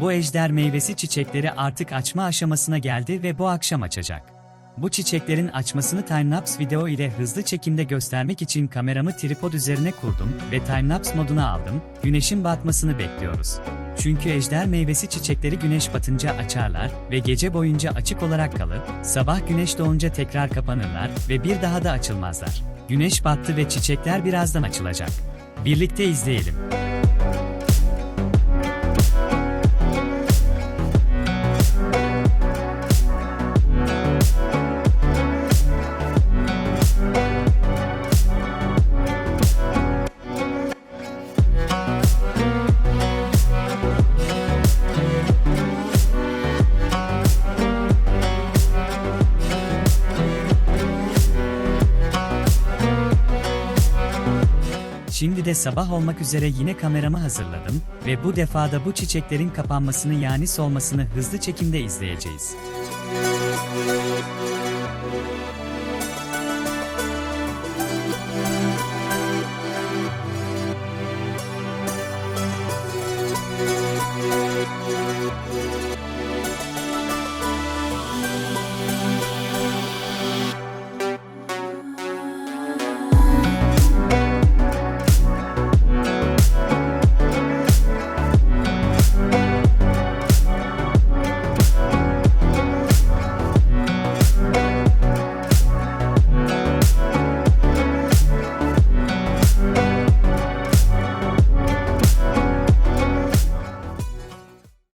Bu ejder meyvesi çiçekleri artık açma aşamasına geldi ve bu akşam açacak. Bu çiçeklerin açmasını timelapse video ile hızlı çekimde göstermek için kameramı tripod üzerine kurdum ve timelapse moduna aldım. Güneşin batmasını bekliyoruz. Çünkü ejder meyvesi çiçekleri güneş batınca açarlar ve gece boyunca açık olarak kalır, sabah güneş doğunca tekrar kapanırlar ve bir daha da açılmazlar. Güneş battı ve çiçekler birazdan açılacak. Birlikte izleyelim. Şimdi de sabah olmak üzere yine kameramı hazırladım ve bu defada bu çiçeklerin kapanmasını yani solmasını hızlı çekimde izleyeceğiz.